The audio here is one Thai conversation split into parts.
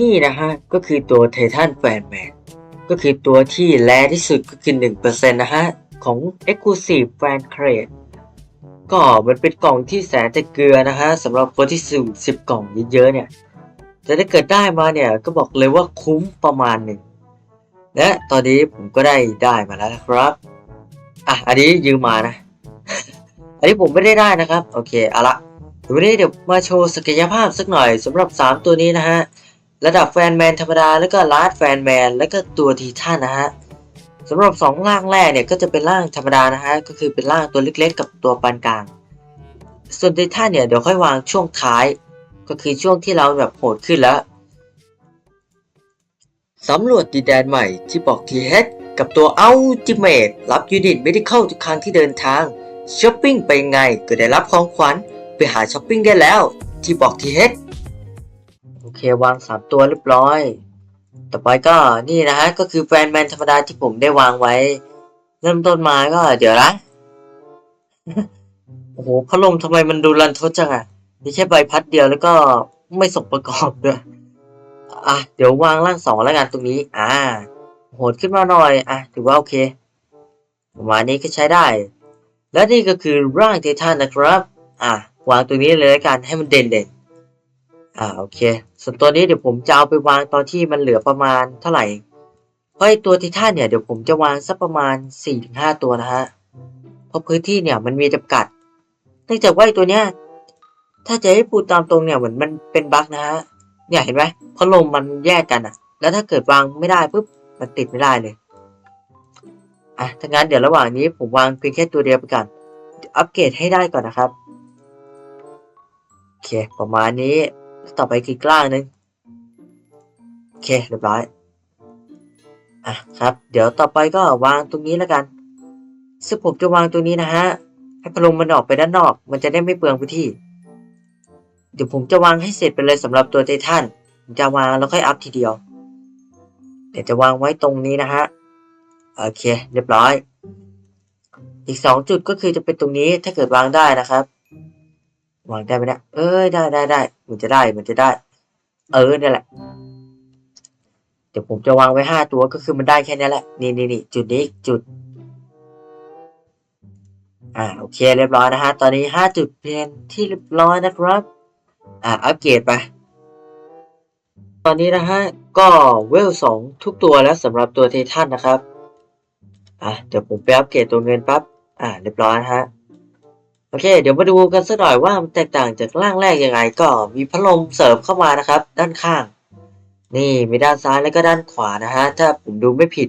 นี่นะฮะ ก็คือตัวไททันแฟนแมนก็คือตัวที่แรที่สุดก็คือ 1%นะฮะ ของ Exclusive Fan Crate ก็มันเป็นกล่องที่แสนจะเกลือนะฮะสำหรับคนที่สุ่ม10 กล่องเยอะๆเนี่ย แต่ถ้าเกิดได้มาเนี่ย ก็บอกเลยว่าคุ้มประมาณหนึ่ง และตอนนี้ผมก็ได้ได้มาแล้วนะครับ อะ อันนี้ยืมมานะ อันนี้ผมไม่ได้ได้นะครับ โอเค เอาละวันนี้เดี๋ยวมาโชว์ศักยภาพสักหน่อยสำหรับ 3 ตัวนี้นะฮะ ระดับแฟนแมนธรรมดา แล้วก็ลาร์ดแฟนแมน แล้วก็ตัวทีท่านนะฮะสำหรับ 2 ร่างแรกเนี่ยก็จะเป็นร่างธรรมดานะฮะก็คือเป็นร่างตัวเล็กๆ กับตัวปานกลาง ส่วนทีท่านเนี่ยเดี๋ยวค่อยวางช่วงท้าย ก็คือช่วงที่เราแบบโหดขึ้นแล้วสำรวจดินแดนใหม่ที่บอกทีเฮดกับตัวอัลติเมทรับยูนิตไม่ได้เข้าทุกครั้งที่เดินทางช้อปปิ้งไปไงก็ได้รับของขวัญไปหาช้อปปิ้งได้แล้วที่บอกทีเฮด โอเควางสามตัวเรียบร้อย ต่อไปก็นี่นะฮะก็คือแฟนแมนธรรมดาที่ผมได้วางไว้ เริ่มต้นมาก็เดี๋ยวนะโอ้โหพัดลมทำไมมันดูรันทดจังอะมีแค่ใบพัดเดียวแล้วก็ไม่สมประกอบด้วยอะเดี๋ยววางร่างสองแล้วกันตรงนี้ อ่า โหดขึ้นมาหน่อย อะถือว่าโอเคประมาณนี้ก็ใช้ได้ และนี่ก็คือร่างไททันนะครับ อะวางตรงนี้เลยกันให้มันเด่นเด่นอ่าโอเค ส่วนตัวนี้เดี๋ยวผมจะเอาไปวางตอนที่มันเหลือประมาณเท่าไหร่เพราะไอตัวไททันเนี่ยเดี๋ยวผมจะวางสักประมาณ 4-5 ตัวนะฮะ เพราะพื้นที่เนี่ยมันมีจำกัด เนื่องจากว่าไอตัวเนี้ยถ้าจะให้พูดตามตรงเนี่ยเหมือนมันเป็นบั๊กนะฮะ เนี่ยเห็นไหมพัดลมมันแยกกันอะแล้วถ้าเกิดวางไม่ได้ปุ๊บมันติดไม่ได้เลย อะ ถ้างั้นเดี๋ยวระหว่างนี้ผมวางเพียงแค่ตัวเดียวไปก่อนอัปเกรดให้ได้ก่อนนะครับ โอเค ประมาณนี้ ต่อไปคือกล้างหนึ่งโอเคเรียบร้อยอะครับ เดี๋ยวต่อไปก็วางตรงนี้แล้วกันซึ่งผมจะวางตรงนี้นะฮะให้พัดลมมันออกไปด้านนอก มันจะได้ไม่เปลืองพื้นที่ เดี๋ยวผมจะวางให้เสร็จไปเลยสำหรับตัวไททันผมจะวางแล้วค่อยอัพทีเดียว เดี๋ยวจะวางไว้ตรงนี้นะฮะโอเค เรียบร้อย อีกสองจุดก็คือจะเป็นตรงนี้ถ้าเกิดวางได้นะครับ วางได้ไหมเนี่ยเอ้ยได้ได้ได้มันจะได้มันจะได้ เออนี่แหละ เดี๋ยวผมจะวางไว้ห้าตัวก็คือมันได้แค่นี้แหละ นี่นี่นี่จุดนี้จุด อ่าโอเคเรียบร้อยนะฮะ ตอนนี้ห้าจุดเป็นที่เรียบร้อยนะครับ อ่าอัปเกรดไปตอนนี้นะฮะก็เวลสองทุกตัวแล้วสำหรับตัวไททันนะครับ อะเดี๋ยวผมไปอัปเกรดตัวเงินปั๊บ อ่าเรียบร้อยนะฮะ อเค เดี๋ยวมาดูกันสักหน่อยว่ามันแตกต่างจากร่างแรกยังไง ก็มีพัดลมเสริมเข้ามานะครับ ด้านข้าง นี่มีด้านซ้ายแล้วก็ด้านขวานะฮะถ้าผมดูไม่ผิด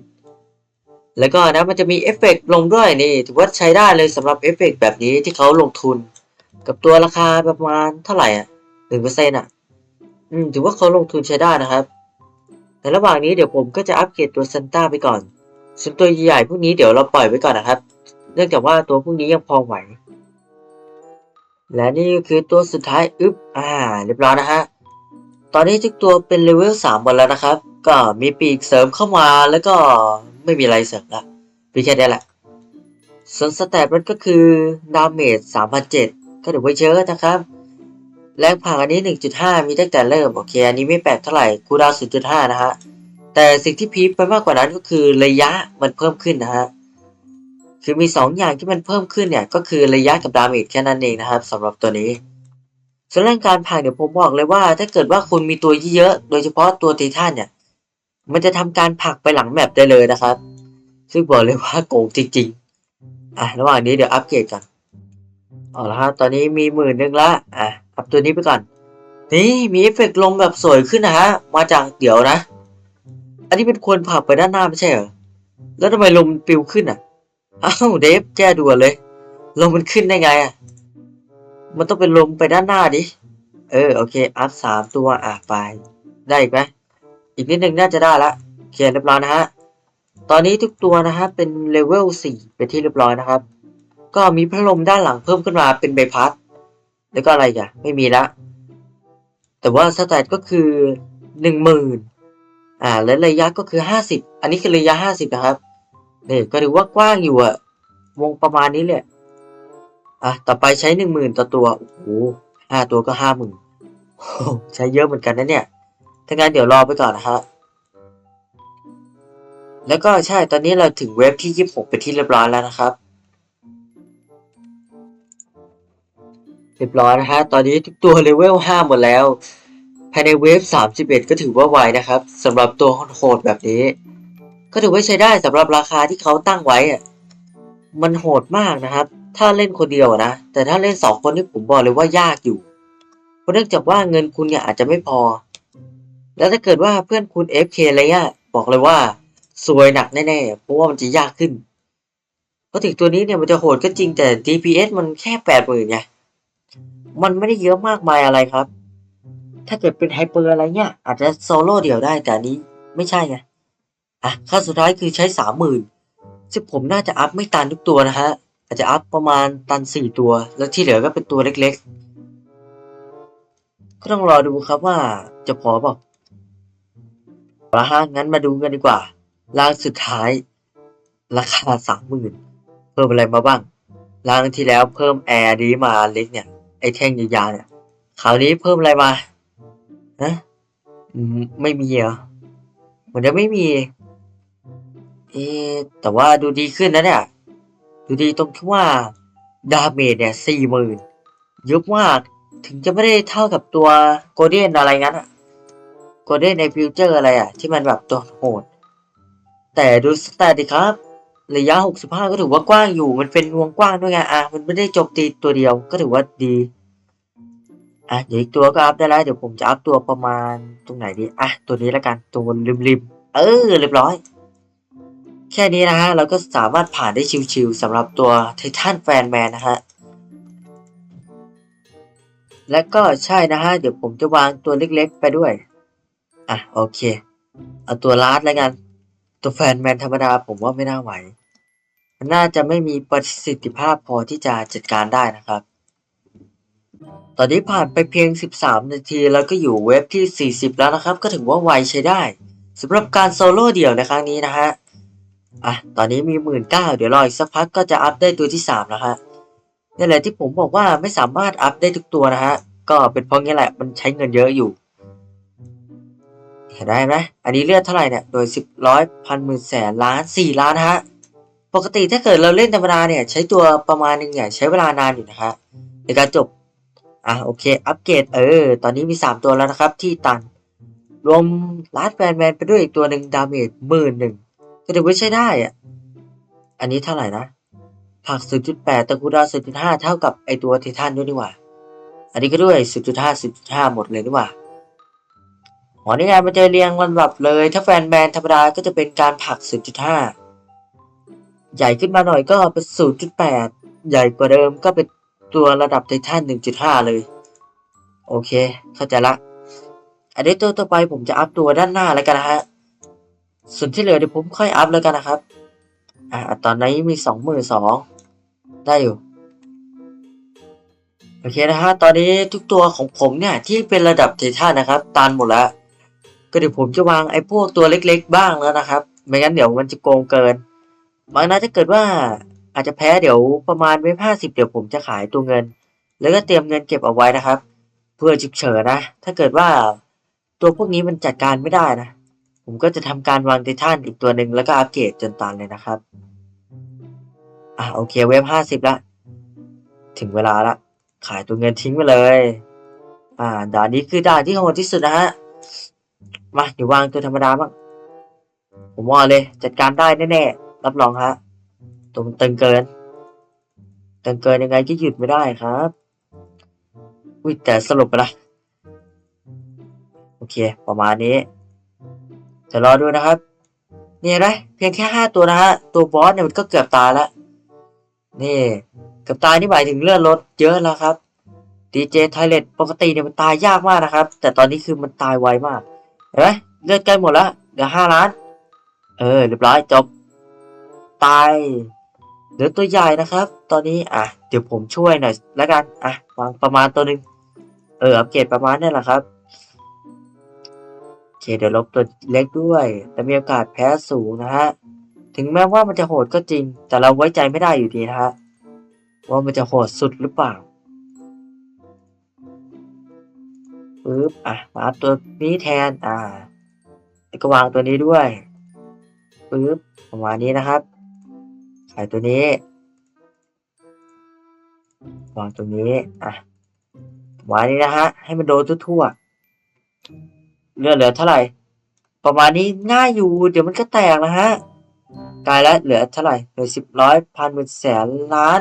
แล้วก็นะมันจะมีเอฟเฟกต์ลงด้วยนี่ถือว่าใช้ได้เลยสำหรับเอฟเฟกต์แบบนี้ที่เขาลงทุน กับตัวราคาประมาณเท่าไหร่อะหนึ่งเปอร์เซ็นต์อะ อืมถือว่าเขาลงทุนใช้ได้นะครับ แต่ระหว่างนี้เดี๋ยวผมก็จะอัปเกรดตัวซันต้าไปก่อนส่วนตัวใหญ่พวกนี้เดี๋ยวเราปล่อยไว้ก่อนนะครับ เนื่องจากว่าตัวพวกนี้ยังพอไหว และนี่ก็คือตัวสุดท้ายอึ๊บอ่า เรียบร้อยนะฮะ ตอนนี้ทุกตัวเป็นเลเวลสามหมดแล้วนะครับ ก็มีปีกเสริมเข้ามาแล้วก็ไม่มีอะไรเสริมละมีแค่นี้แหละ ส่วนสแตทมันก็คือดาเมจ3,007ก็ถือว่าเยอะนะครับ แรงผลักอันนี้ 1.5 มีตั้งแต่เริ่ม โอเค อันนี้ไม่แปลกเท่าไหร่คูดาว0.5 นะฮะ แต่สิ่งที่พีคไปมากกว่านั้นก็คือระยะมันเพิ่มขึ้นนะฮะ คือมี 2 อย่างที่มันเพิ่มขึ้นเนี่ย ก็คือระยะกับดาเมจแค่นั้นเองนะครับสำหรับตัวนี้ส่วนเรื่องการผลักเดี๋ยวผมบอกเลยว่า ถ้าเกิดว่าคุณมีตัวเยอะโดยเฉพาะตัวไททันเนี่ย มันจะทำการผลักไปหลังแมปได้เลยนะครับ ซึ่งบอกเลยว่าโกงจริงๆอะระหว่างนี้เดี๋ยวอัปเกรดกันเอาละฮะตอนนี้มีหมื่นหนึ่งละอะอัพตัวนี้ไปก่อน นี่มีเอฟเฟกต์ลมแบบสวยขึ้นนะฮะมาจากเดี๋ยวนะ อันนี้เป็นควรผลักไปด้านหน้าไม่ใช่เหรอแล้วทำไมลมปิวขึ้นอะ อ้าวเดฟแก้ด่วนเลย ลมมันขึ้นได้ไงอะ มันต้องเป็นลมไปด้านหน้าดิ เออโอเค อัพสามตัวอะไป ได้อีกไหมอีกนิดนึงน่าจะได้ละโอเคเรียบร้อยนะฮะ ตอนนี้ทุกตัวนะฮะเป็นเลเวลสี่เป็นที่เรียบร้อยนะครับ ก็มีพัดลมด้านหลังเพิ่มขึ้นมาเป็นใบพัด แล้วก็อะไรอีกันไม่มีละ แต่ว่าสแตทก็คือหนึ่งหมื่นอ่า และระยะก็คือห้าสิบอันนี้คือระยะห้าสิบนะครับ เนี่ยก็ถือว่ากว้างอยู่อะวงประมาณนี้เลยอะต่อไปใช้หนึ่งหมื่นต่อตัวโอ้โหห้าตัวก็ห้าหมื่นใช้เยอะเหมือนกันนะเนี่ยถ้างั้นเดี๋ยวรอไปก่อนนะฮะแล้วก็ใช่ตอนนี้เราถึงเว็บที่ 26 เป็นที่เรียบร้อยแล้วนะครับ เรียบร้อยนะฮะตอนนี้ทุกตัวเลเวล 5 หมดแล้ว ภายในเวฟ 31 ก็ถือว่าไวนะครับสำหรับตัวโหดแบบนี้ ก็ถือว่าใช้ได้สำหรับราคาที่เขาตั้งไว้อะมันโหดมากนะครับ ถ้าเล่นคนเดียวนะ แต่ถ้าเล่นสองคนนี่ผมบอกเลยว่ายากอยู่ เพราะเนื่องจากว่าเงินคุณเนี่ยอาจจะไม่พอ แล้วถ้าเกิดว่าเพื่อนคุณ FK อะไรเงี้ยบอกเลยว่าซวยหนักแน่ๆ เพราะว่ามันจะยากขึ้นเพราะถึงตัวนี้เนี่ยมันจะโหดก็จริงแต่ DPS มันแค่แปดหมื่นไง มันไม่ได้เยอะมากมายอะไรครับ ถ้าเกิดเป็นไฮเปอร์อะไรเงี้ยอาจจะโซโล่เดี่ยวได้แต่นี้ไม่ใช่ไง อะขั้นสุดท้ายคือใช้สามหมื่นซึ่งผมน่าจะอัพไม่ตันทุกตัวนะฮะ อาจจะอัพประมาณตันสี่ตัว แล้วที่เหลือก็เป็นตัวเล็กๆ ก็ต้องรอดูครับว่าจะพอเปล่าละฮะงั้นมาดูกันดีกว่าร่างสุดท้าย ราคาสามหมื่นเพิ่มอะไรมาบ้างร่างที่แล้วเพิ่มแอร์ดีมาเล็กเนี่ยไอแท่งยาวๆเนี่ยคราวนี้เพิ่มอะไรมาฮะไม่มีเหรอเหมือนจะไม่มี เอ๊แต่ว่าดูดีขึ้นนะเนี่ย ดูดีตรงที่ว่าดาเมจเนี่ยสี่หมื่นเยอะมากถึงจะไม่ได้เท่ากับตัวโกลเด้นอะไรงั้นอะโกลเด้นในฟิวเจอร์อะไรอะที่มันแบบตัวโหด แต่ดูสแตทดิครับ ระยะ 65 ก็ถือว่ากว้างอยู่ มันเป็นวงกว้างด้วยไงอะมันไม่ได้โจมตีตัวเดียวก็ถือว่าดี อะเดี๋ยวอีกตัวก็อัพได้แล้วเดี๋ยวผมจะอัพตัวประมาณตรงไหนดี อะ ตัวนี้แล้วกันตรงริมๆเออเรียบร้อย แค่นี้นะฮะเราก็สามารถผ่านได้ชิวๆสำหรับตัวไททันแฟนแมนนะฮะและก็ใช่นะฮะเดี๋ยวผมจะวางตัวเล็กๆไปด้วย อะโอเค เอาตัวลาดแล้วกัน ตัวแฟนแมนธรรมดาผมว่าไม่น่าไหว มันน่าจะไม่มีประสิทธิภาพพอที่จะจัดการได้นะครับ ตอนนี้ผ่านไปเพียง 13 นาทีแล้วก็อยู่เว็บที่ 40 แล้วนะครับ ก็ถือว่าไวใช้ได้สำหรับการโซโล่เดี่ยวในครั้งนี้นะฮะ อะ ตอนนี้มี19,000เก้าเดี๋ยวรออีกสักพักก็จะอัพได้ตัวที่3นะฮะนี่แหละที่ผมบอกว่าไม่สามารถอัพได้ทุกตัวนะฮะ ก็เป็นเพราะงี้แหละมันใช้เงินเยอะอยู่ เห็นได้ไหมอันนี้เลือดเท่าไหร่เนี่ย โดยสิบร้อยพันหมื่นแสนล้านสี่ล้านนะฮะ ปกติถ้าเกิดเราเล่นธรรมดาเนี่ย ใช้ตัวประมาณหนึ่งเนี่ยใช้เวลานานอยู่นะฮะในการจบ อะโอเค อัปเกรดเออ ตอนนี้มีสามตัวแล้วนะครับที่ตัน รวมลาดแฟนแมนไปด้วยอีกตัวหนึ่งดาเมจหมื่นหนึ่ง ก็ถือว่าใช้ได้อะ อันนี้เท่าไหร่นะผัก0.8แต่กูดาว0.5 เท่ากับไอตัวไททันด้วยนี่หว่า อันนี้ก็ด้วย0.5 0.5 หมดเลยนี่หว่าหอนี่ไงมันจะเรียงลำดับเลย ถ้าแฟนแมนธรรมดาก็จะเป็นการผัก0.5 ใหญ่ขึ้นมาหน่อยก็เป็น 0.8 ใหญ่กว่าเดิมก็เป็นตัวระดับไททัน 1.5 เลย โอเค เข้าใจละ อันนี้ตัวต่อไปผมจะอัพตัวด้านหน้าแล้วกันนะฮะ ส่วนที่เหลือเดี๋ยวผมค่อยอัพแล้วกันนะครับ อ่าตอนนี้มีสองหมื่นสองได้อยู่ โอเคนะฮะ ตอนนี้ทุกตัวของผมเนี่ย ที่เป็นระดับไททันนะครับ ตันหมดแล้ว ก็เดี๋ยวผมจะวางไอ้พวกตัวเล็กๆบ้างแล้วนะครับ ไม่งั้นเดี๋ยวมันจะโกงเกินบางนะถ้าเกิดว่าอาจจะแพ้เดี๋ยวประมาณเว็บห้าสิบเดี๋ยวผมจะขายตัวเงิน แล้วก็เตรียมเงินเก็บเอาไว้นะครับ เพื่อฉุกเฉินนะ ถ้าเกิดว่าตัวพวกนี้มันจัดการไม่ได้นะ ผมก็จะทำการวางไททันอีกตัวหนึ่งแล้วก็อัปเกรดจนตันเลยนะครับ อะโอเคเว็บห้าสิบละ ถึงเวลาละ ขายตัวเงินทิ้งไปเลย อ่าด่านนี้คือด่านที่โหดที่สุดนะฮะ มาเดี๋ยววางตัวธรรมดาบ้าง ผมว่าเลยจัดการได้แน่ๆ รับรองฮะ ตัวมันตึงเกิน ตึงเกินยังไงก็หยุดไม่ได้ครับอุ้ยแต่สรุปไปละโอเค ประมาณนี้ จะรอดูนะครับนี่นะเพียงแค่ห้าตัวนะฮะตัวบอสเนี่ยมันก็เกือบตายแล้วนี่เกือบตายนี่หมายถึงเลือดลดเยอะแล้วครับดีเจไทเลตปกติเนี่ยมันตายยากมากนะครับ แต่ตอนนี้คือมันตายไวมากเห็นไหมเลือดใกล้หมดแล้วเหลือห้าล้าน เออเรียบร้อยจบ ตายเหลือตัวใหญ่นะครับ ตอนนี้อะเดี๋ยวผมช่วยหน่อยแล้วกันอะวางประมาณตัวหนึ่งเอออัปเกรดประมาณนี้แหละครับ เคเดี๋ยวลบตัวเล็กด้วย แต่มีโอกาสแพ้สูงนะฮะ ถึงแม้ว่ามันจะโหดก็จริง แต่เราไว้ใจไม่ได้อยู่ดีนะฮะ ว่ามันจะโหดสุดหรือเปล่าปึ๊บอะมาตัวนี้แทน อ่าแล้วก็วางตัวนี้ด้วยปึ๊บประมาณนี้นะครับ ใส่ตัวนี้ วางตรงนี้ อะประมาณนี้นะฮะ ให้มันโดนทั่วๆ เลือดเหลือเท่าไหร่ ประมาณนี้ง่ายอยู่ เดี๋ยวมันก็แตกนะฮะกลายแล้วเหลือเท่าไหร่เหลือสิบร้อยพันหมื่นแสนล้าน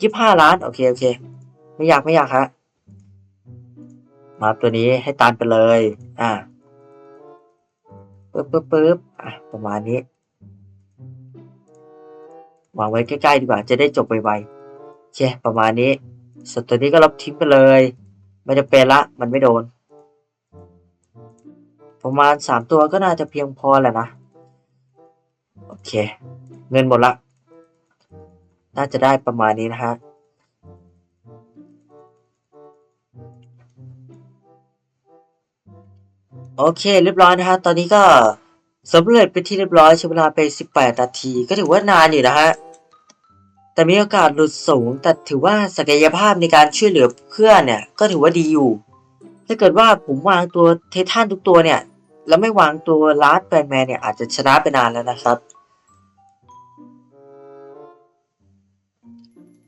ยี่ห้าล้าน โอเค โอเค ไม่อยากไม่อยากฮะมาตัวนี้ให้ตันไปเลย อ่าปึ๊บปึ๊บปึ๊บอะประมาณนี้วางไว้ใกล้ๆดีกว่า จะได้จบไวๆโอเคประมาณนี้ส่วนตัวนี้ก็ลบทิ้งไปเลย ไม่จะเป็นละ มันไม่โดน ประมาณสามตัวก็น่าจะเพียงพอแหละนะ โอเค เงินหมดละ น่าจะได้ประมาณนี้นะฮะโอเคเรียบร้อยนะฮะ ตอนนี้ก็สำเร็จไปนที่เรียบร้อยใช้เวลาไป 18 นาที ก็ถือว่านานอยู่นะฮะ แต่มีโอกาสหลุดสูง แต่ถือว่าศักยภาพในการช่วยเหลือเพื่อนเนี่ย ก็ถือว่าดีอยู่ ถ้าเกิดว่าผมวางตัวเททันทุกตัวเนี่ย แล้วไม่วางตัวลาร์ดแบนแมนเนี่ยอาจจะชนะไปนานแล้วนะครับ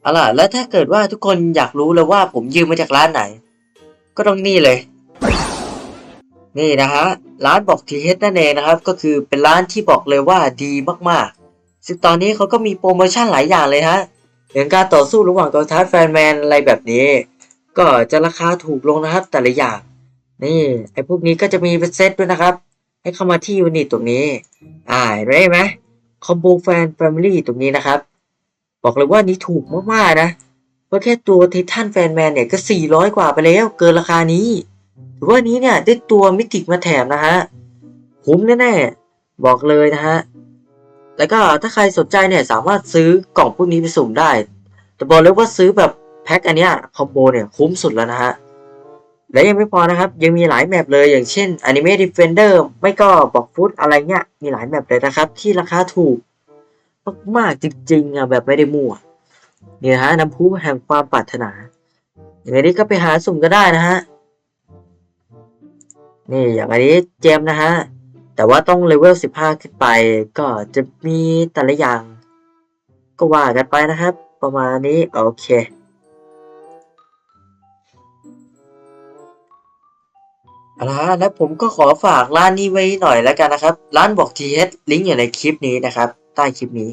เอาล่ะแล้วถ้าเกิดว่าทุกคนอยากรู้เลยว่าผมยืมมาจากร้านไหน ก็ต้องนี่เลย นี่นะฮะร้านบอกทีเฮดนั่นเองนะครับ ก็คือเป็นร้านที่บอกเลยว่าดีมากๆ ซึ่งตอนนี้เขาก็มีโปรโมชั่นหลายอย่างเลยฮะอย่างการต่อสู้ระหว่างกองทัพแฟนแมนอะไรแบบนี้ ก็จะราคาถูกลงนะครับแต่ละอย่าง นี่ไอ้พวกนี้ก็จะมีเป็นเซตด้วยนะครับ ให้เข้ามาที่ยูนิตตรงนี้ อ่าเห็นไหมเห็นไหมคอมโบแฟนแฟมิลี่ตรงนี้นะครับ บอกเลยว่านี่ถูกมากๆนะเพราะแค่ตัวไททันแฟนแมนเนี่ยก็ 400 กว่าไปแล้ว เกินราคานี้ถือว่านี้เนี่ยได้ตัวมิติกมาแถมนะฮะคุ้มแน่ๆ บอกเลยนะฮะ แล้วก็ถ้าใครสนใจเนี่ยสามารถซื้อกล่องพวกนี้ไปสุ่มได้ แต่บอกเลยว่าซื้อแบบแพ็คอันเนี้ยคอมโบเนี่ยคุ้มสุดแล้วนะฮะ และยังไม่พอนะครับ ยังมีหลายแมปเลยอย่างเช่น Anime Defender ไม่ก็บอกฟุตอะไรเงี้ย มีหลายแมปเลยนะครับ ที่ราคาถูก มากๆจริงๆอะแบบไม่ได้มั่วนี่นะฮะน้ำพุแห่งความปรารถนาอย่างนี้ก็ไปหาสุ่มก็ได้นะฮะนี่อย่างอันนี้เจมนะฮะ แต่ว่าต้องเลเวล 15 ขึ้นไปก็จะมีแต่ละอย่าง ก็ว่ากันไปนะครับ ประมาณนี้ โอเค เอาละฮะแล้วผมก็ขอฝากร้านนี้ไว้หน่อยแล้วกันนะครับ ร้านบอกทีเอสลิงก์อยู่ในคลิปนี้นะครับ ใต้คลิปนี้